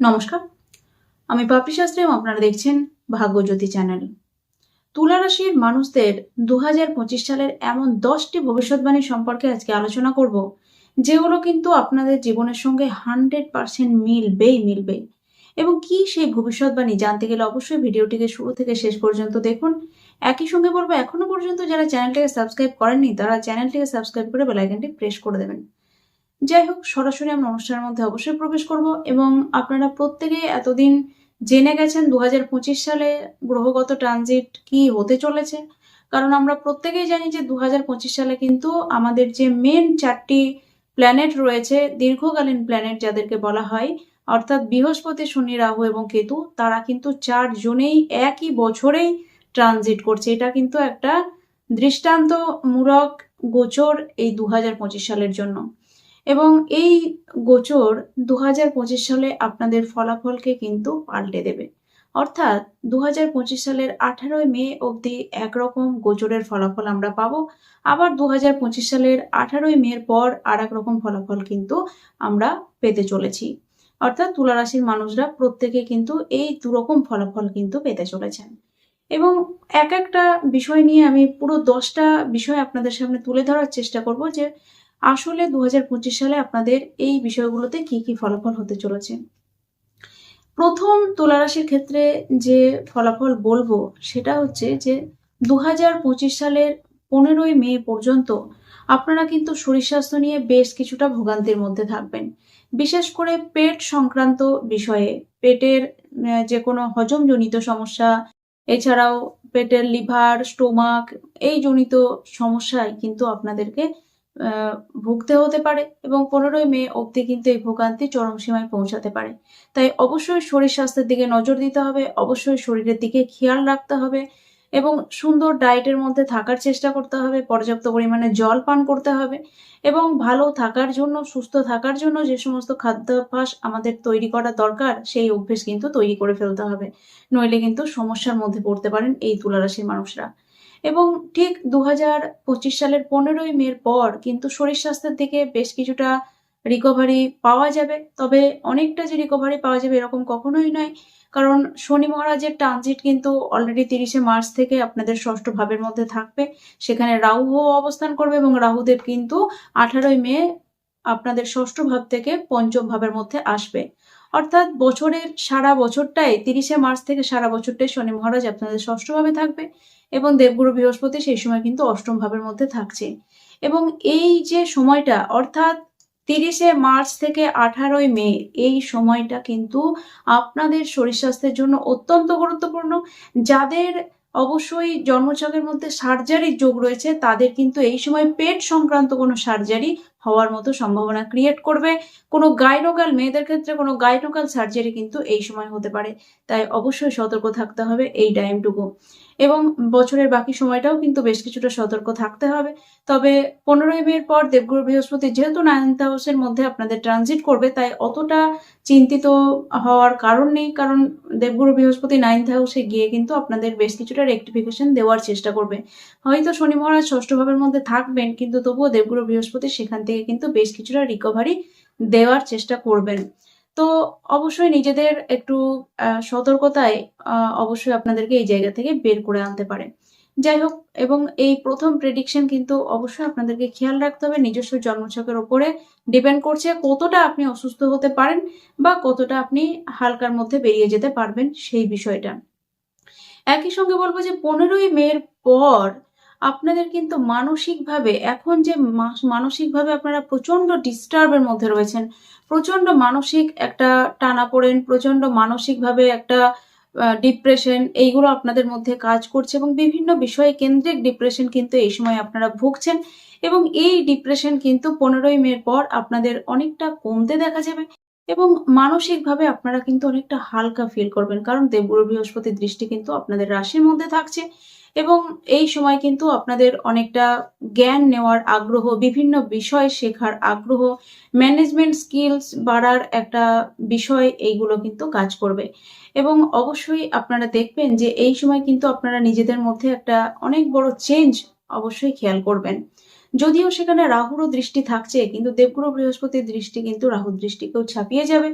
নমস্কার। আমি পাপড়ি শাস্ত্রী আপনারা দেখছেন ভাগ্যজ্যোতি চ্যানেল। তুলা রাশির মানুষদের দু সালের এমন দশটি ভবিষ্যৎবাণী সম্পর্কে আজকে আলোচনা করব, যেগুলো কিন্তু আপনাদের জীবনের সঙ্গে হান্ড্রেড পার্সেন্ট মিলবেই মিলবে এবং কি সেই ভবিষ্যৎবাণী জানতে গেলে অবশ্যই ভিডিওটিকে শুরু থেকে শেষ পর্যন্ত দেখুন। একই সঙ্গে বলব, এখনও পর্যন্ত যারা চ্যানেলটিকে সাবস্ক্রাইব করেননি, তারা চ্যানেলটিকে সাবস্ক্রাইব করে বেলাইকনটি প্রেস করে দেবেন। যাই হোক, সরাসরি আমরা অনুষ্ঠানের মধ্যে অবশ্যই প্রবেশ করব এবং আপনারা প্রত্যেকে এতদিন জেনে গেছেন দু হাজার পঁচিশ সালে গ্রহগত ট্রানজিট কি হতে চলেছে। কারণ আমরা প্রত্যেকেই জানি যে দু হাজার পঁচিশ সালে কিন্তু আমাদের যে মেন চারটি প্ল্যানেট রয়েছে, দীর্ঘকালীন প্ল্যানেট যাদেরকে বলা হয়, অর্থাৎ বৃহস্পতি, শনি, রাহু এবং কেতু, তারা কিন্তু চারজনেই একই বছরেই ট্রানজিট করছে। এটা কিন্তু একটা দৃষ্টান্তমূলক গোচর এই দু হাজার পঁচিশ সালের জন্য। এবং এই গোচর দু সালে আপনাদের ফলাফলকে কিন্তু পাল্টে দেবে। অর্থাৎ দু সালের আঠারোই মে অবধি একরকম গোচরের ফলাফল আমরা পাবো। আবার দু সালের আঠারোই মের পর আর রকম ফলাফল কিন্তু আমরা পেতে চলেছি। অর্থাৎ তুলারাশির মানুষরা প্রত্যেকে কিন্তু এই দুরকম ফলাফল কিন্তু পেতে চলেছেন। এবং এক একটা বিষয় নিয়ে আমি পুরো দশটা বিষয় আপনাদের সামনে তুলে ধরার চেষ্টা করব যে আসলে দু হাজার পঁচিশ সালে আপনাদের এই বিষয়গুলোতে কি কি ফলাফল হতে চলেছে? প্রথম তুলারাশির ক্ষেত্রে যে ফলাফল বলব সেটা হচ্ছে যে দুহাজার পঁচিশ সালের পনেরোই মে পর্যন্ত আপনারা কিন্তু শরীর স্বাস্থ্য নিয়ে বেশ কিছুটা ভোগান্তির মধ্যে থাকবেন। বিশেষ করে পেট সংক্রান্ত বিষয়ে, পেটের যে কোনো হজমজনিত সমস্যা, এছাড়াও পেটের লিভার, স্টোমাক, এই জনিত সমস্যায় কিন্তু আপনাদেরকে ভুগতে হতে পারে এবং পনেরোই মে অবধি কিন্তু এই ভোগান্তি চরম সীমায় পৌঁছাতে পারে। তাই অবশ্যই শরীর স্বাস্থ্যের দিকে নজর দিতে হবে, অবশ্যই শরীরের দিকে খেয়াল রাখতে হবে এবং সুন্দর ডায়েটের মধ্যে থাকার চেষ্টা করতে হবে, পর্যাপ্ত পরিমাণে জল পান করতে হবে এবং ভালো থাকার জন্য, সুস্থ থাকার জন্য যে সমস্ত খাদ্যাভ্যাস আমাদের তৈরি করা দরকার, সেই অভ্যেস কিন্তু তৈরি করে ফেলতে হবে। নইলে কিন্তু সমস্যার মধ্যে পড়তে পারেন এই তুলারাশির মানুষরা। এবং ঠিক দু সালের পনেরোই মের পর কিন্তু শরীর স্বাস্থ্যের দিকে বেশ কিছুটা রিকভারি পাওয়া যাবে। তবে অনেকটা যে রিকভারি পাওয়া যাবে এরকম কখনোই নয়, কারণ শনি মহারাজের ট্রানজিট কিন্তু অলরেডি তিরিশে মার্চ থেকে আপনাদের ষষ্ঠ ভাবের মধ্যে থাকবে। সেখানে রাহুও অবস্থান করবে এবং রাহুদেব কিন্তু আঠারোই মে আপনাদের ষষ্ঠ ভাব থেকে পঞ্চম ভাবের মধ্যে আসবে। অর্থাৎ বছরের সারা বছরটাই, তিরিশে মার্চ থেকে সারা বছরটাই শনি মহারাজ আপনাদের ষষ্ঠভাবে থাকবে। এবং দেবগুরু বৃহস্পতি সেই সময় কিন্তু অষ্টম ভাবের মধ্যে থাকছে। এবং এই যে সময়টা, অর্থাৎ তিরিশে মার্চ থেকে আঠারোই মে, এই সময়টা কিন্তু আপনাদের শরীর স্বাস্থ্যের জন্য অত্যন্ত গুরুত্বপূর্ণ। যাদের অবশ্যই জন্মছকের মধ্যে সার্জারির যোগ রয়েছে, তাদের কিন্তু এই সময় পেট সংক্রান্ত কোনো সার্জারি হওয়ার মতো সম্ভাবনা ক্রিয়েট করবে। কোনো গাইনোকাল মেয়েদের ক্ষেত্রে কোনো গাইনোকাল সার্জারি কিন্তু এই সময় হতে পারে। তাই অবশ্যই সতর্ক থাকতে হবে এই টাইমটুকু এবং বছরের বাকি সময়টাও কিন্তু বেশ কিছুটা সতর্ক থাকতে হবে। তবে পনেরোই মের পর দেবগুরু বৃহস্পতি যেহেতু নাইন্থ হাউসের মধ্যে আপনাদের ট্রানজিট করবে, তাই অতটা চিন্তিত হওয়ার কারণ নেই, কারণ দেবগুরু বৃহস্পতি নাইন্থ হাউসে গিয়ে কিন্তু আপনাদের বেশ কিছুটা রেক্টিফিকেশন দেওয়ার চেষ্টা করবে। হয়তো শনি মহারাজ ষষ্ঠ ভাবের মধ্যে থাকবেন, কিন্তু তবুও দেবগুরু বৃহস্পতি সেখান থেকে কিন্তু বেশ কিছুটা রিকভারি দেওয়ার চেষ্টা করবেন। তো অবশ্যই নিজেদের একটু সতর্কতায় অবশ্যই আপনাদেরকে এই জায়গা থেকে বের করে আনতে পারে। যাই হোক, এবং এই প্রথম প্রেডিকশন কিন্তু অবশ্যই আপনাদেরকে খেয়াল রাখতে হবে। নিজস্ব জন্মছকের ওপরে ডিপেন্ড করছে কতটা আপনি অসুস্থ হতে পারেন বা কতটা আপনি হালকার মধ্যে বেরিয়ে যেতে পারবেন সেই বিষয়টা। একই সঙ্গে বলব যে, পনেরোই মের পর আপনাদের কিন্তু মানসিকভাবে এখন যে মানসিকভাবে আপনারা প্রচণ্ড ডিস্টার্বের মধ্যে রয়েছেন প্রচণ্ড মানসিক একটা টানাপোড়েন প্রচণ্ড মানসিকভাবে একটা ডিপ্রেশন এইগুলো আপনাদের মধ্যে কাজ করছে এবং বিভিন্ন বিষয়ে কেন্দ্রিক ডিপ্রেশন কিন্তু এই সময় আপনারা ভুগছেন এবং এই ডিপ্রেশন কিন্তু পনেরোই মের পর আপনাদের অনেকটা কমতে দেখা যাবে এবং মানসিকভাবে আপনারা কিন্তু অনেকটা হালকা ফিল করবেন কারণ দেবগুরু বৃহস্পতির দৃষ্টি কিন্তু আপনাদের রাশির মধ্যে থাকছে। এবং এই সময় কিন্তু আপনাদের অনেকটা জ্ঞান নেওয়ার আগ্রহ, বিভিন্ন বিষয় শেখার আগ্রহ ম্যানেজমেন্ট স্কিলস বাড়ার একটা বিষয় এইগুলো কিন্তু কাজ করবে। এবং অবশ্যই আপনারা দেখবেন যে এই সময় কিন্তু আপনারা নিজেদের মধ্যে একটা অনেক বড় চেঞ্জ অবশ্যই খেয়াল করবেন। যদিও সেখানে রাহুরও দৃষ্টি থাকছে, কিন্তু দেবগুরু বৃহস্পতির দৃষ্টি কিন্তু রাহুর দৃষ্টিকেও ছাপিয়ে যাবে।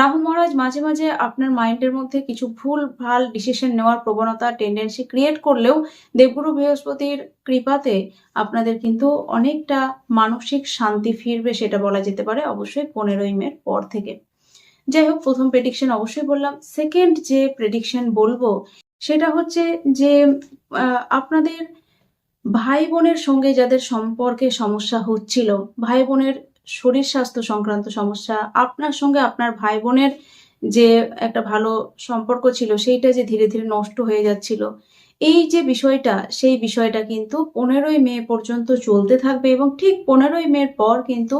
রাহু মহারাজ, মাঝে মাঝে আপনার মাইন্ডের মধ্যে কিছু ভুল, ভালো ডিসিশন নেওয়ার প্রবণতা টেন্ডেন্সি ক্রিয়েট করলেও দেবগুরু বৃহস্পতির কৃপাতে আপনাদের কিন্তু অনেকটা মানসিক শান্তি ফিরবে, সেটা বলা যেতে পারে অবশ্যই পনেরোই মের পর থেকে। যাই হোক, প্রথম প্রেডিকশন অবশ্যই বললাম। সেকেন্ড যে প্রেডিকশন বলব, সেটা হচ্ছে যে আপনাদের ভাই বোনের সঙ্গে যাদের সম্পর্কে সমস্যা হচ্ছিল ভাই বোনের শরীর স্বাস্থ্য সংক্রান্ত সমস্যা, আপনার সঙ্গে আপনার ভাই বোনের যে একটা ভালো সম্পর্ক ছিল, সেইটা যে ধীরে ধীরে নষ্ট হয়ে যাচ্ছিল এই যে বিষয়টা, সেই বিষয়টা কিন্তু পনেরোই মে পর্যন্ত চলতে থাকবে এবং ঠিক পনেরোই মের পর কিন্তু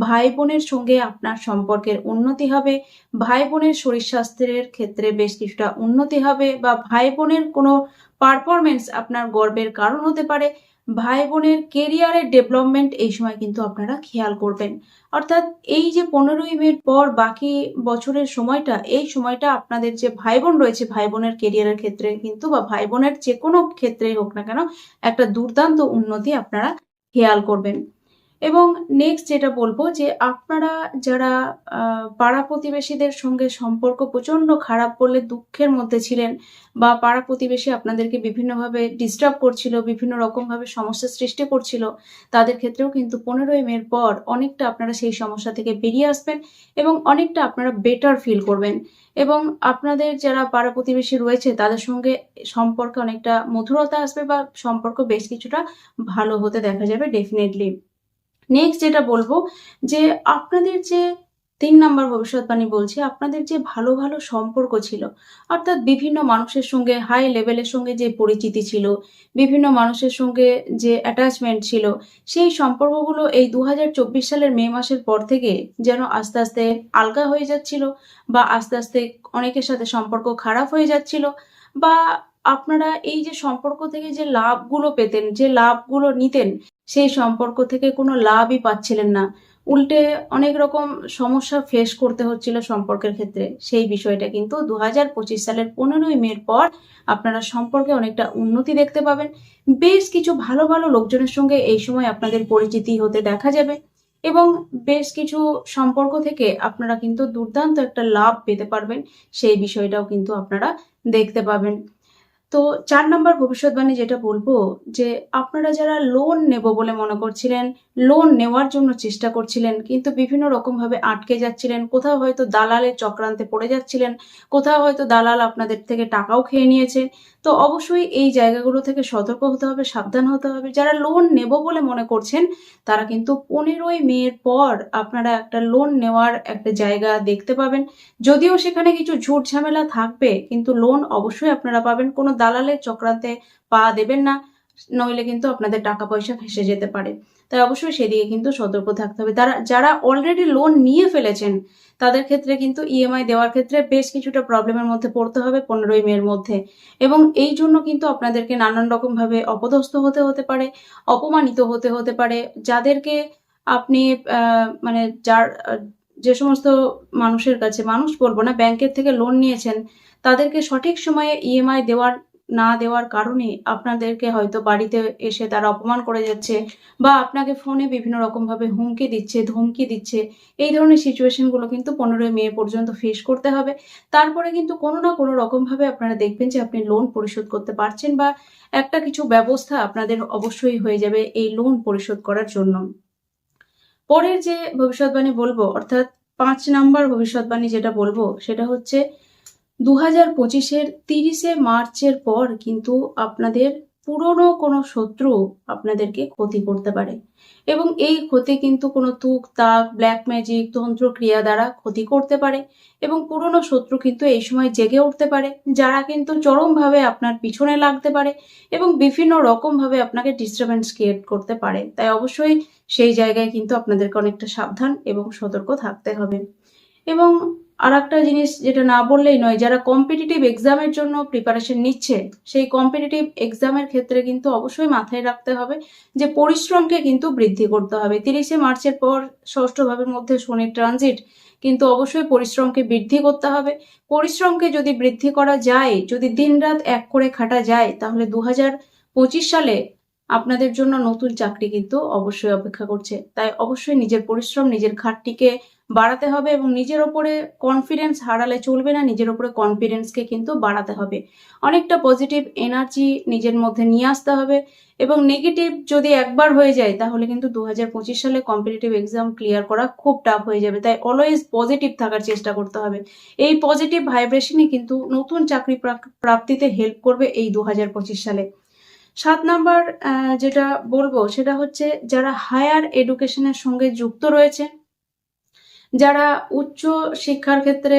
ভাই বোনের সঙ্গে আপনার সম্পর্কের উন্নতি হবে। ভাই বোনের শরীর স্বাস্থ্যের ক্ষেত্রে বেশ কিছুটা উন্নতি হবে বা ভাই বোনের কোনো পারফরমেন্স আপনার গর্বের কারণ হতে পারে। ভাই বোনের কেরিয়ারের ডেভেলপমেন্ট এই সময় কিন্তু আপনারা খেয়াল করবেন। অর্থাৎ এই যে পনেরোই মের পর বাকি বছরের সময়টা, এই সময়টা আপনাদের যে ভাই বোন রয়েছে ভাই বোনের কেরিয়ারের ক্ষেত্রে কিন্তু বা ভাই বোনের যে কোনো ক্ষেত্রেই হোক না কেন, একটা দুর্দান্ত উন্নতি আপনারা খেয়াল করবেন। এবং নেক্সট যেটা বলব যে আপনারা যারা পাড়া প্রতিবেশীদের সঙ্গে সম্পর্ক প্রচণ্ড খারাপ করলে, দুঃখের মধ্যে ছিলেন বা পাড়া প্রতিবেশী আপনাদেরকে বিভিন্নভাবে ডিস্টার্ব করছিল, বিভিন্ন রকমভাবে সমস্যার সৃষ্টি করছিল, তাদের ক্ষেত্রেও কিন্তু পনেরোই মের পর অনেকটা আপনারা সেই সমস্যা থেকে বেরিয়ে আসবেন এবং অনেকটা আপনারা বেটার ফিল করবেন। এবং আপনাদের যারা পাড়া প্রতিবেশী রয়েছে, তাদের সঙ্গে সম্পর্কে অনেকটা মধুরতা আসবে বা সম্পর্ক বেশ কিছুটা ভালো হতে দেখা যাবে ডেফিনেটলি নেক্সট যেটা বলব, যে আপনাদের যে তিন নাম্বার ভবিষ্যৎবাণী বলছে, আপনাদের যে ভালো ভালো সম্পর্ক ছিল, অর্থাৎ বিভিন্ন মানুষের সঙ্গে হাই লেভেলের সঙ্গে যে পরিচিতি ছিল, বিভিন্ন মানুষের সঙ্গে যে অ্যাটাচমেন্ট ছিল, সেই সম্পর্কগুলো এই দু হাজার চব্বিশ সালের মে মাসের পর থেকে যেন আস্তে আস্তে আলগা হয়ে যাচ্ছিল বা আস্তে আস্তে অনেকের সাথে সম্পর্ক খারাপ হয়ে যাচ্ছিল বা আপনারা এই যে সম্পর্ক থেকে যে লাভগুলো পেতেন, যে লাভগুলো নিতেন, সেই সম্পর্ক থেকে কোনো লাভই পাচ্ছিলেন না। উল্টে অনেক রকম সমস্যা ফেস করতে হচ্ছিল সম্পর্কের ক্ষেত্রে। সেই বিষয়টা কিন্তু দু হাজার পঁচিশ সালের পনেরোই মের পর আপনারা সম্পর্কে অনেকটা উন্নতি দেখতে পাবেন। বেশ কিছু ভালো ভালো লোকজনের সঙ্গে এই সময় আপনাদের পরিচিতি হতে দেখা যাবে এবং বেশ কিছু সম্পর্ক থেকে আপনারা কিন্তু দুর্দান্ত একটা লাভ পেতে পারবেন। সেই বিষয়টাও কিন্তু আপনারা দেখতে পাবেন। তো চার নম্বর ভবিষ্যৎবাণী যেটা বলব, যে আপনারা যারা লোন নেব বলে মনে করছিলেন লোন নেওয়ার জন্য চেষ্টা করছিলেন, কিন্তু বিভিন্ন রকমভাবে আটকে যাচ্ছিলেন, কোথাও হয়তো দালালের চক্রান্তে পড়ে যাচ্ছিলেন, কোথাও হয়তো দালাল আপনাদের থেকে টাকাও খেয়ে নিয়েছে। তো অবশ্যই এই জায়গাগুলো থেকে সতর্ক হতে হবে, সাবধান হতে হবে। যারা লোন নেব বলে মনে করছেন, তারা কিন্তু পনেরোই মের পর আপনারা একটা লোন নেওয়ার একটা জায়গা দেখতে পাবেন। যদিও সেখানে কিছু ঝুট ঝামেলা থাকবে, কিন্তু লোন অবশ্যই আপনারা পাবেন। কোনো দালালের চক্রান্তে পা দেবেন না, নইলে কিন্তু আপনাদের টাকা পয়সা ফেসে যেতে পারে। তাই অবশ্যই সেদিকে কিন্তু সতর্ক থাকতে হবে। তারা, যারা অলরেডি লোন নিয়ে ফেলেছেন, তাদের ক্ষেত্রে কিন্তু ইএমআই দেওয়ার ক্ষেত্রে বেশ কিছুটা প্রবলেমের মধ্যে পড়তে হবে পনেরোই মের মধ্যে। এবং এই জন্য কিন্তু আপনাদেরকে নানান রকম ভাবে অপদস্থ হতে হতে পারে, অপমানিত হতে হতে পারে। যাদেরকে আপনি মানে যার, যে সমস্ত মানুষের কাছে, মানুষ বলব না ব্যাংকের থেকে লোন নিয়েছেন, তাদেরকে সঠিক সময়ে ইএমআই দেওয়ার না দেওয়ার কারণে আপনাদেরকে হয়তো বাড়িতে এসে তারা অপমান করে যাচ্ছে বা আপনাকে ফোনে বিভিন্ন রকম ভাবে হুমকি দিচ্ছে, ধমকি দিচ্ছে। এই ধরনের সিচুয়েশনগুলো কিন্তু পনেরোই মে পর্যন্ত ফেস করতে হবে। তারপরে কিন্তু কোনো না কোনো রকম ভাবে আপনারা দেখবেন যে আপনি লোন পরিশোধ করতে পারছেন বা একটা কিছু ব্যবস্থা আপনাদের অবশ্যই হয়ে যাবে এই লোন পরিশোধ করার জন্য। পরের যে ভবিষ্যৎবাণী বলব, অর্থাৎ পাঁচ নাম্বার ভবিষ্যৎবাণী যেটা বলব, সেটা হচ্ছে দু হাজার পঁচিশের তিরিশে মার্চের পর কিন্তু আপনাদের পুরনো কোনো শত্রু আপনাদেরকে ক্ষতি করতে পারে। এবং এই ক্ষতি কিন্তু কোনো তুক, তাক ব্ল্যাক ম্যাজিক তন্ত্রক্রিয়া দ্বারা ক্ষতি করতে পারে এবং পুরনো শত্রু কিন্তু এই সময় জেগে উঠতে পারে, যারা কিন্তু চরমভাবে আপনার পিছনে লাগতে পারে এবং বিভিন্ন রকমভাবে আপনাকে ডিস্টারবেন্স ক্রিয়েট করতে পারে। তাই অবশ্যই সেই জায়গায় কিন্তু আপনাদেরকে অনেকটা সাবধান এবং সতর্ক থাকতে হবে। এবং আর একটা জিনিস যেটা না বললেই নয়, যারা কম্পিটিটিভ এক্সামের জন্য প্রিপারেশন নিচ্ছে, সেই কম্পিটিটিভ এক্সামের ক্ষেত্রে কিন্তু অবশ্যই মাথায় রাখতে হবে যে পরিশ্রমকে কিন্তু বৃদ্ধি করতে হবে। তিরিশে মার্চের পর ষষ্ঠ ভাবের মধ্যে শনির ট্রানজিট কিন্তু অবশ্যই পরিশ্রমকে বৃদ্ধি করতে হবে। পরিশ্রমকে যদি বৃদ্ধি করা যায়, যদি দিনরাত এক করে খাটা যায়, তাহলে দু হাজার পঁচিশ সালে আপনাদের জন্য নতুন চাকরি কিন্তু অবশ্যই অপেক্ষা করছে। তাই অবশ্যই নিজের পরিশ্রম, নিজের ঘাটটিকে বাড়াতে হবে এবং নিজের ওপরে কনফিডেন্স হারালে চলবে না, নিজের ওপরে কনফিডেন্সকে কিন্তু বাড়াতে হবে। অনেকটা পজিটিভ এনার্জি নিজের মধ্যে নিয়ে আসতে হবে এবং নেগেটিভ যদি একবার হয়ে যায়, তাহলে কিন্তু দু হাজার পঁচিশ সালে কম্পিটিটিভ এক্সাম ক্লিয়ার করা খুব টাফ হয়ে যাবে। তাই অলওয়েজ পজিটিভ থাকার চেষ্টা করতে হবে। এই পজিটিভ ভাইব্রেশনই কিন্তু নতুন চাকরি প্রাপ্তিতে হেল্প করবে এই দু হাজার পঁচিশ সালে। সাত নাম্বার যেটা বলব সেটা হচ্ছে যারা হায়ার এডুকেশনের সঙ্গে যুক্ত রয়েছে যারা উচ্চ শিক্ষার ক্ষেত্রে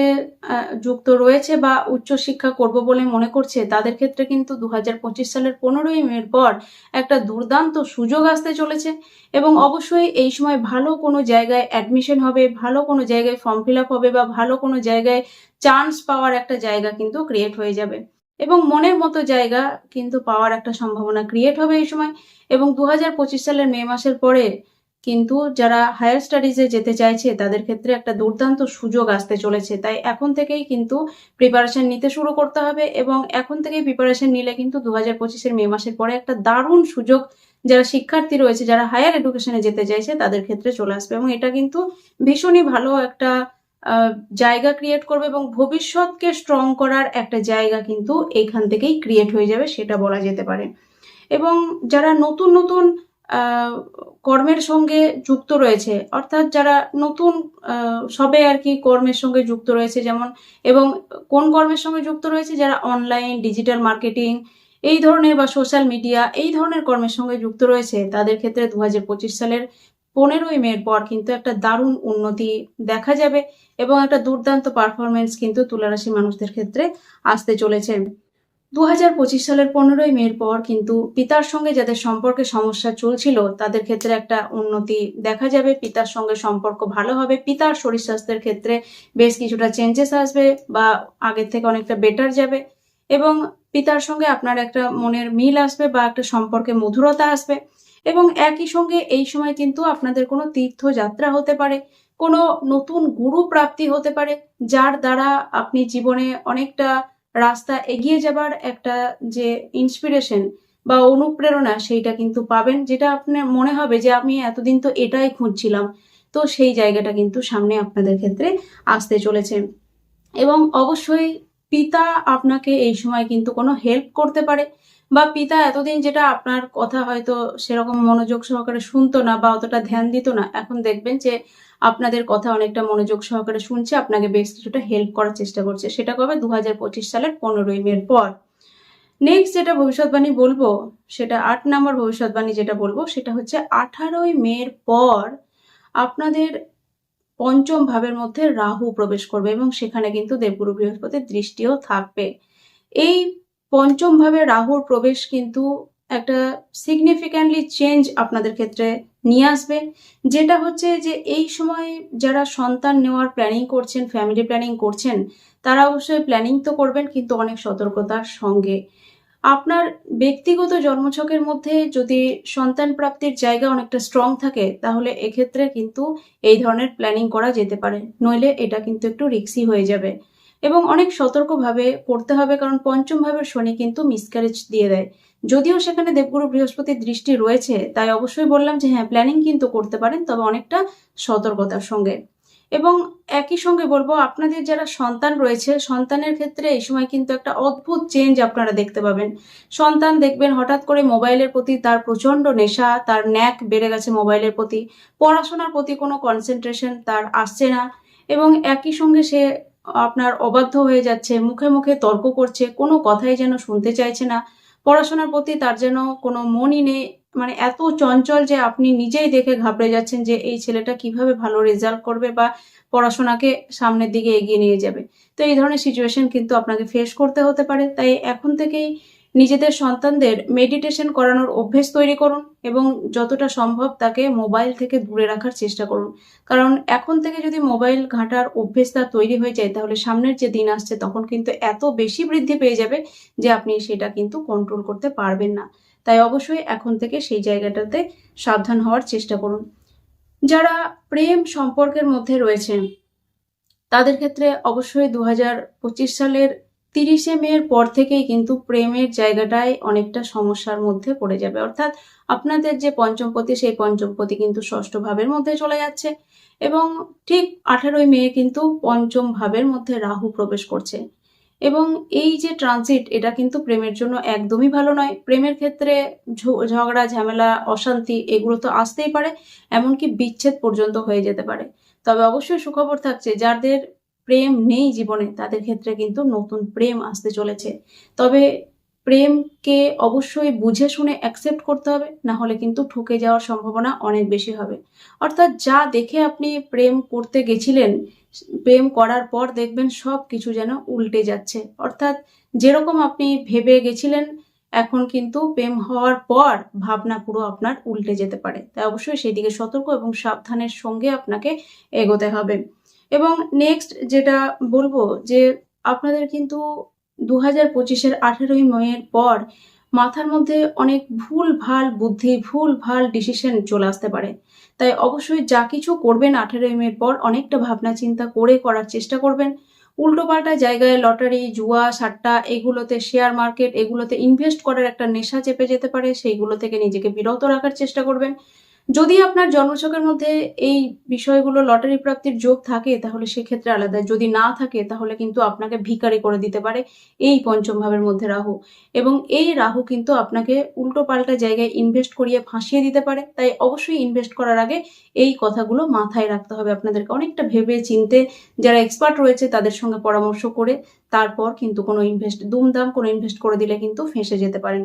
যুক্ত রয়েছে বা উচ্চ শিক্ষা করব বলে মনে করছে, তাদের ক্ষেত্রে কিন্তু দু হাজার পঁচিশ সালের পনেরোই মের পর একটা দুর্দান্ত সুযোগ আসতে চলেছে এবং অবশ্যই এই সময় ভালো কোনো জায়গায় অ্যাডমিশন হবে, ভালো কোনো জায়গায় ফর্ম ফিল হবে বা ভালো কোনো জায়গায় চান্স পাওয়ার একটা জায়গা কিন্তু ক্রিয়েট হয়ে যাবে। এবং মনের মতো জায়গা কিন্তু পাওয়ার একটা সম্ভাবনা ক্রিয়েট হবে এই সময় এবং দু হাজার পঁচিশ সালের মে মাসের পরে কিন্তু যারা হায়ার স্টাডিজে যেতে চাইছে, তাদের ক্ষেত্রে একটা দুর্দান্ত সুযোগ আসতে চলেছে। তাই এখন থেকেই কিন্তু প্রিপারেশন নিতে শুরু করতে হবে এবং এখন থেকেই প্রিপারেশন নিলে কিন্তু দু হাজার পঁচিশের মে মাসের পরে একটা দারুণ সুযোগ যারা শিক্ষার্থী রয়েছে, যারা হায়ার এডুকেশনে যেতে চাইছে, তাদের ক্ষেত্রে চলে আসবে এবং এটা কিন্তু ভীষণই ভালো একটা জায়গা ক্রিয়েট করবে এবং ভবিষ্যৎকে স্ট্রং করার একটা জায়গা কিন্তু এইখান থেকেই ক্রিয়েট হয়ে যাবে, সেটা বলা যেতে পারে। এবং যারা নতুন নতুন কর্মের সঙ্গে যুক্ত রয়েছে। অর্থাৎ যারা নতুন সবে আর কি কর্মের সঙ্গে যুক্ত রয়েছে, যেমন, এবং কোন কর্মের সঙ্গে যুক্ত রয়েছে? যারা অনলাইন ডিজিটাল মার্কেটিং এই ধরনের বা সোশ্যাল মিডিয়া এই ধরনের কর্মের সঙ্গে যুক্ত রয়েছে, তাদের ক্ষেত্রে দু হাজার পঁচিশ সালের পনেরোই মের পর কিন্তু একটা দারুণ উন্নতি দেখা যাবে এবং একটা দুর্দান্ত পারফরমেন্স কিন্তু তুলারাশি মানুষদের ক্ষেত্রে আসতে চলেছে। দু হাজার পঁচিশ সালের পনেরোই মের পর কিন্তু পিতার সঙ্গে যাদের সম্পর্কে সমস্যা চলছিল, তাদের ক্ষেত্রে একটা উন্নতি দেখা যাবে। পিতার সঙ্গে সম্পর্ক ভালো হবে। পিতার শরীর স্বাস্থ্যের ক্ষেত্রে বেশ কিছুটা চেঞ্জেস আসবে বা আগের থেকে অনেকটা বেটার যাবে এবং পিতার সঙ্গে আপনার একটা মনের মিল আসবে বা একটা সম্পর্কে মধুরতা আসবে এবং একই সঙ্গে এই সময় কিন্তু আপনাদের কোনো তীর্থযাত্রা হতে পারে, কোনো নতুন গুরু প্রাপ্তি হতে পারে, যার দ্বারা আপনি জীবনে অনেকটা রাস্তা এগিয়ে যাবার একটা যে ইন্সপিরেশন বা অনুপ্রেরণা সেইটা কিন্তু পাবেন, যেটা আপনার মনে হবে যে আমি এতদিন তো এটাই খুঁজছিলাম। তো সেই জায়গাটা কিন্তু সামনে আপনাদের ক্ষেত্রে আসতে চলেছে। এবং অবশ্যই পিতা আপনাকে এই সময় কিন্তু কোনো হেল্প করতে পারে বা পিতা এতদিন যেটা আপনার কথা হয়তো সেরকম মনোযোগ সহকারে শুনতো না বা অতটা ধ্যান দিত না, এখন দেখবেন যে আপনাদের কথা অনেকটা মনোযোগ সহকারে শুনছে, আপনাকে বেশ কিছুটা হেল্প করার চেষ্টা করছে। সেটা কবে দু হাজার পঁচিশ সালের পনেরোই মের পর। নেক্সট যেটা ভবিষ্যৎবাণী বলব, সেটা আট নম্বর ভবিষ্যৎবাণী যেটা বলব, সেটা হচ্ছে আঠারোই মের পর আপনাদের পঞ্চম ভাবের মধ্যে রাহু প্রবেশ করবে এবং সেখানে কিন্তু দেবগুরু বৃহস্পতির দৃষ্টিও থাকবে। এই পঞ্চম ভাবে রাহুর প্রবেশ কিন্তু একটা সিগনিফিক্যান্টলি চেঞ্জ আপনাদের ক্ষেত্রে নিয়ে আসবে। যেটা হচ্ছে যে এই সময় যারা সন্তান নেওয়ার প্ল্যানিং করছেন ফ্যামিলি প্ল্যানিং করছেন, তারা অবশ্যই প্ল্যানিং তো করবেন, কিন্তু অনেক সতর্কতার সঙ্গে। আপনার ব্যক্তিগত জন্মছকের মধ্যে যদি সন্তান প্রাপ্তির জায়গা অনেকটা স্ট্রং থাকে, তাহলে এক্ষেত্রে কিন্তু এই ধরনের প্ল্যানিং করা যেতে পারে। নইলে এটা কিন্তু একটু রিক্সি হয়ে যাবে। এবং অনেক সতর্কভাবে করতে হবে, কারণ পঞ্চম ভাবের শনি কিন্তু মিসক্যারেজ দিয়ে দেয়। যদিও সেখানে দেবগুরু বৃহস্পতির দৃষ্টি রয়েছে, তাই অবশ্যই বললাম যে হ্যাঁ প্ল্যানিং কিন্তু করতে পারেন, তবে অনেকটা সতর্কতার সঙ্গে। এবং একই সঙ্গে বলব, আপনাদের যারা সন্তান রয়েছে, সন্তানের ক্ষেত্রে এই সময় কিন্তু একটা অদ্ভুত চেঞ্জ আপনারা দেখতে পাবেন। সন্তান দেখবেন হঠাৎ করে মোবাইলের প্রতি তার প্রচণ্ড নেশা, তার ন্যাক বেড়ে গেছে মোবাইলের প্রতি, পড়াশোনার প্রতি কোনো কনসেন্ট্রেশন তার আসছে না, এবং একই সঙ্গে সে আপনার অবাধ্য হয়ে যাচ্ছে, মুখে মুখে তর্ক করছে, কোনো কথাই যেন শুনতে চাইছে না। পড়াশোনার প্রতি তার যেন কোনো মনই নেই মানে এত চঞ্চল যে আপনি নিজেই দেখে ঘাবড়ে যাচ্ছেন যে এই ছেলেটা কীভাবে ভালো রেজাল্ট করবে বা পড়াশোনাকে সামনের দিকে এগিয়ে নিয়ে যাবে। তো এই ধরনের সিচুয়েশন কিন্তু আপনাকে ফেস করতে হতে পারে। তাই এখন থেকেই নিজেদের সন্তানদের মেডিটেশন করানোর অভ্যেস তৈরি করুন এবং যতটা সম্ভব তাকে মোবাইল থেকে দূরে রাখার চেষ্টা করুন। কারণ এখন থেকে যদি মোবাইল ঘাঁটার অভ্যেস তার তৈরি হয়ে যায়, তাহলে সামনের যে দিন আসছে তখন কিন্তু এত বেশি বৃদ্ধি পেয়ে যাবে যে আপনি সেটা কিন্তু কন্ট্রোল করতে পারবেন না। তাই অবশ্যই এখন থেকে সেই জায়গাটাতে সাবধান হওয়ার চেষ্টা করুন। যারা প্রেম সম্পর্কের মধ্যে রয়েছেন, তাদের ক্ষেত্রে অবশ্যই দু হাজার পঁচিশ সালের তিরিশে মেয়ের পর থেকেই কিন্তু প্রেমের জায়গাটায় অনেকটা সমস্যার মধ্যে পড়ে যাবে। অর্থাৎ আপনাদের যে পঞ্চমপতি, সেই পঞ্চমপতি কিন্তু ষষ্ঠ ভাবের মধ্যে চলে যাচ্ছে এবং ঠিক আঠারোই মে কিন্তু পঞ্চম ভাবের মধ্যে রাহু প্রবেশ করছে। এবং এই যে ট্রানজিট এটা কিন্তু প্রেমের জন্য একদমই ভালো নয়। প্রেমের ক্ষেত্রে ঝগড়া, ঝামেলা, অশান্তি এগুলো তো আসতেই পারে, এমনকি বিচ্ছেদ পর্যন্ত হয়ে যেতে পারে। তবে অবশ্যই সুখবর থাকছে, যাদের প্রেম নেই জীবনে, তাদের ক্ষেত্রে কিন্তু নতুন প্রেম আসতে চলেছে। তবে প্রেমকে অবশ্যই বুঝে শুনে অ্যাকসেপ্ট করতে হবে, না হলে কিন্তু ঠকে যাওয়ার সম্ভাবনা অনেক বেশি হবে। অর্থাৎ যা দেখে আপনি প্রেম করতে গেছিলেন, প্রেম করার পর দেখবেন সব কিছু যেন উল্টে যাচ্ছে। অর্থাৎ যেরকম আপনি ভেবে গেছিলেন, এখন কিন্তু প্রেম হওয়ার পর ভাবনা পুরো আপনার উল্টে যেতে পারে। তাই অবশ্যই সেদিকে সতর্ক এবং সাবধানের সঙ্গে আপনাকে এগোতে হবে। এবং নেক্সট যেটা বলব যে আপনাদের কিন্তু দু হাজার পঁচিশের আঠেরোই মেয়ের পর মাথার মধ্যে অনেক ভুল ভালো বুদ্ধি, ভুল ভালো ডিসিশন চলে আসতে পারে। তাই অবশ্যই যা কিছু করবেন আঠেরোই মের পর অনেকটা ভাবনা চিন্তা করে করার চেষ্টা করবেন। উল্টোপাল্টা জায়গায় লটারি, জুয়া, সাট্টা এগুলোতে শেয়ার মার্কেট এগুলোতে ইনভেস্ট করার একটা নেশা চেপে যেতে পারে, সেইগুলো থেকে নিজেকে বিরত রাখার চেষ্টা করবেন। যদি আপনার জন্মছকের মধ্যে এই বিষয়গুলো লটারি প্রাপ্তির যোগ থাকে, তাহলে সেক্ষেত্রে আলাদা। যদি না থাকে, তাহলে কিন্তু আপনাকে ভিখারি করে দিতে পারে এই পঞ্চম ভাবের মধ্যে রাহু। এবং এই রাহু কিন্তু আপনাকে উল্টো পাল্টা জায়গায় ইনভেস্ট করিয়ে ফাঁসিয়ে দিতে পারে। তাই অবশ্যই ইনভেস্ট করার আগে এই কথাগুলো মাথায় রাখতে হবে আপনাদেরকে। অনেকটা ভেবে চিনতে যারা এক্সপার্ট রয়েছে, তাদের সঙ্গে পরামর্শ করে তারপর কিন্তু কোনো ইনভেস্ট দুমদাম কোনো ইনভেস্ট করে দিলে কিন্তু ফেঁসে যেতে পারেন।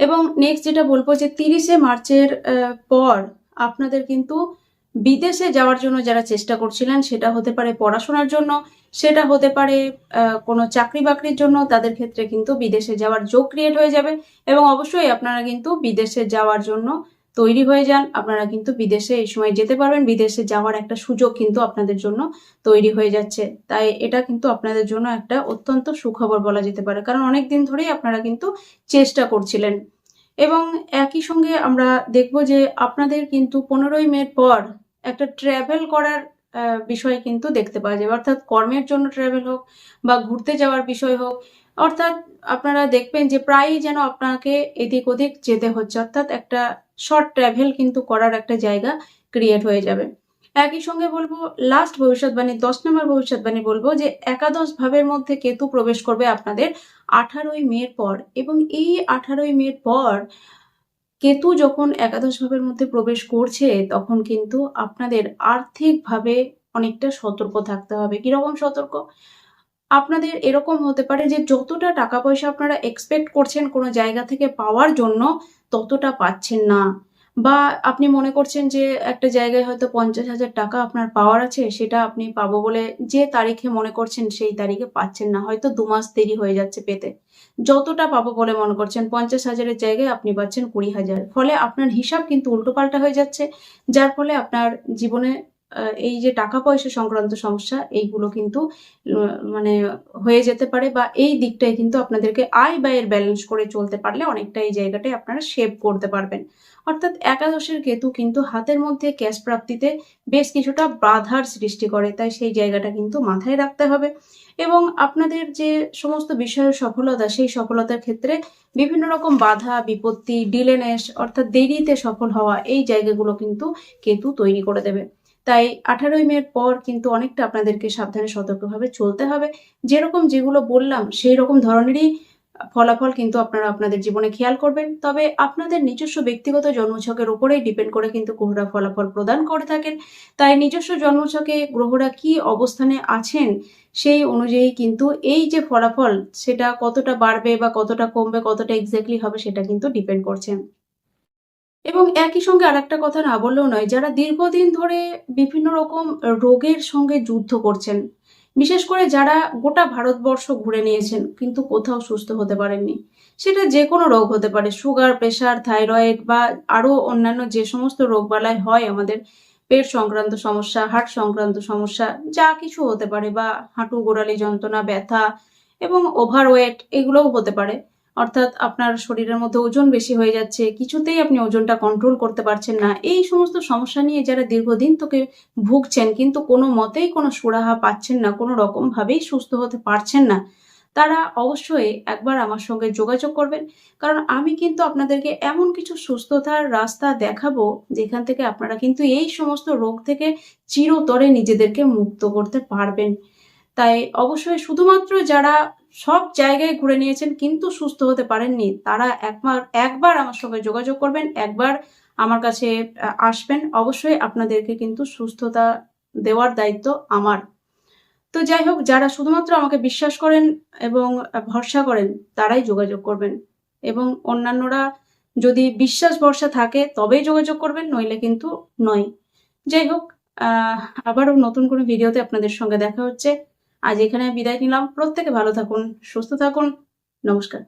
এবং নেক্সট যেটা বলব যে তিরিশে মার্চের পর আপনাদের কিন্তু বিদেশে যাওয়ার জন্য যারা চেষ্টা করছিলেন, সেটা হতে পারে পড়াশোনার জন্য, সেটা হতে পারে কোনো চাকরি বাকরির জন্য, তাদের ক্ষেত্রে কিন্তু বিদেশে যাওয়ার যোগ ক্রিয়েট হয়ে যাবে এবং অবশ্যই আপনারা কিন্তু বিদেশে যাওয়ার জন্য তৈরি হয়ে যান, আপনারা কিন্তু বিদেশে এই সময় যেতে পারবেন। বিদেশে যাওয়ার একটা সুযোগ কিন্তু আপনাদের জন্য তৈরি হয়ে যাচ্ছে। তাই এটা কিন্তু আপনাদের জন্য একটা অত্যন্ত সুখবর বলা যেতে পারে। কারণ অনেক দিন ধরেই আপনারা কিন্তু চেষ্টা করছিলেন। এবং একই সঙ্গে আমরা দেখব যে আপনাদের কিন্তু পনেরোই মের পর একটা ট্রাভেল করার বিষয় কিন্তু দেখতে পাওয়া যাবে অর্থাৎ কর্মের জন্য ট্রাভেল হোক বা ঘুরতে যাওয়ার বিষয় হোক অর্থাৎ আপনারা দেখবেন যে প্রায়ই যেন আপনাকে এদিক ওদিক যেতে হচ্ছে। অর্থাৎ একটা শর্ট ট্রাভেল কিন্তু করার একটা জায়গা ক্রিয়েট হয়ে যাবে। একই সঙ্গে বলব লাস্ট ভবিষ্যৎবাণী, দশ নম্বর ভবিষ্যৎবাণী বলব যে একাদশ ভাবের মধ্যে কেতু প্রবেশ করবে আপনাদের আঠারোই মের পর এবং এই আঠারোই মের পর কেতু যখন একাদশ ভাবের মধ্যে প্রবেশ করছে তখন কিন্তু আপনাদের আর্থিকভাবে অনেকটা সতর্ক থাকতে হবে। কীরকম সতর্ক? আপনাদের এরকম হতে পারে যে যতটা টাকা পয়সা আপনারা এক্সপেক্ট করছেন কোনো জায়গা থেকে পাওয়ার জন্য, ততটা পাচ্ছেন না। বা আপনি মনে করছেন যে একটা জায়গায় হয়তো পঞ্চাশ হাজার টাকা আপনার পাওয়ার আছে, সেটা আপনি পাবো বলে যে তারিখে মনে করছেন সেই তারিখে পাচ্ছেন না, হয়তো দু মাস দেরি হয়ে যাচ্ছে পেতে। যতটা পাবো বলে মনে করছেন, পঞ্চাশ হাজারের জায়গায় আপনি পাচ্ছেন কুড়ি হাজার। ফলে আপনার হিসাব কিন্তু উল্টোপাল্টা হয়ে যাচ্ছে, যার ফলে আপনার জীবনে এই যে টাকা পয়সা সংক্রান্ত সমস্যা, এইগুলো কিন্তু মানে হয়ে যেতে পারে বা এই দিকটায় কিন্তু আপনাদেরকে আয় ব্যয়ের ব্যালেন্স করে চলতে পারলে অনেকটা এই জায়গাটায় আপনারা সেভ করতে পারবেন। অর্থাৎ একাদশের কেতু কিন্তু হাতের মধ্যে ক্যাশ প্রাপ্তিতে বেশ কিছুটা বাধার সৃষ্টি করে, তাই সেই জায়গাটা কিন্তু মাথায় রাখতে হবে। এবং আপনাদের যে সমস্ত বিষয়ের সফলতা, সেই সফলতার ক্ষেত্রে বিভিন্ন রকম বাধা, বিপত্তি ডিলেনেস অর্থাৎ দেরিতে সফল হওয়া, এই জায়গাগুলো কিন্তু কেতু তৈরি করে দেবে। তাই আঠারোই মের পর কিন্তু অনেকটা আপনাদেরকে সাবধানে সতর্কভাবে চলতে হবে। যেরকম যেগুলো বললাম সেই রকম ধরনেরই ফলাফল কিন্তু আপনারা আপনাদের জীবনে খেয়াল করবেন। তবে আপনাদের নিজস্ব ব্যক্তিগত জন্মছকের উপরেই ডিপেন্ড করে কিন্তু গ্রহরা ফলাফল প্রদান করে থাকেন। তাই নিজস্ব জন্মছকে গ্রহরা কি অবস্থানে আছেন সেই অনুযায়ী কিন্তু এই যে ফলাফল, সেটা কতটা বাড়বে বা কতটা কমবে, কতটা এক্স্যাক্টলি হবে সেটা কিন্তু ডিপেন্ড করছে। এবং একই সঙ্গে আরেকটা কথা না বললেও নয়, যারা দীর্ঘদিন ধরে বিভিন্ন রকম রোগের সঙ্গে যুদ্ধ করছেন, বিশেষ করে যারা গোটা ভারতবর্ষ ঘুরে নিয়েছেন, কিন্তু কোথাও সুস্থ হতে পারেননি। সেটা যে কোনো রোগ হতে পারে, সুগার প্রেশার থাইরয়েড বা আরও অন্যান্য যে সমস্ত রোগবালাই হয় আমাদের পেট সংক্রান্ত সমস্যা, হার্ট সংক্রান্ত সমস্যা, যা কিছু হতে পারে বা হাঁটু গোড়ালি যন্ত্রণা, ব্যথা এবং ওভারওয়েট এগুলোও হতে পারে। অর্থাৎ আপনার শরীরের মধ্যে ওজন বেশি হয়ে যাচ্ছে, কিছুতেই আপনি ওজনটা কন্ট্রোল করতে পারছেন না, এই সমস্ত সমস্যা নিয়ে যারা দীর্ঘদিন তোকে ভুগছেন কিন্তু কোনো মতেই কোনো সুরাহা পাচ্ছেন না, কোনো রকম ভাবেই সুস্থ হতে পারছেন না, তারা অবশ্যই একবার আমার সঙ্গে যোগাযোগ করবেন। কারণ আমি কিন্তু আপনাদেরকে এমন কিছু সুস্থতার রাস্তা দেখাবো, যেখান থেকে আপনারা কিন্তু এই সমস্ত রোগ থেকে চিরতরে নিজেদেরকে মুক্ত করতে পারবেন। তাই অবশ্যই শুধুমাত্র যারা সব জায়গায় ঘুরে নিয়েছেন, কিন্তু সুস্থ হতে পারেননি। তারা একবার একবার আমার সঙ্গে যোগাযোগ করবেন, একবার আমার কাছে আসবেন। অবশ্যই আপনাদেরকে কিন্তু সুস্থতা দেওয়ার দায়িত্ব আমার। তো যাই হোক, যারা শুধুমাত্র আমাকে বিশ্বাস করেন এবং ভরসা করেন, তারাই যোগাযোগ করবেন। এবং অন্যান্যরা যদি বিশ্বাস ভরসা থাকে, তবেই যোগাযোগ করবেন, নইলে কিন্তু নয়। যাই হোক আবারও নতুন কোনো ভিডিওতে আপনাদের সঙ্গে দেখা হচ্ছে। আজ এখানে বিদায় নিলাম। প্রত্যেকে ভালো থাকুন সুস্থ থাকুন। নমস্কার।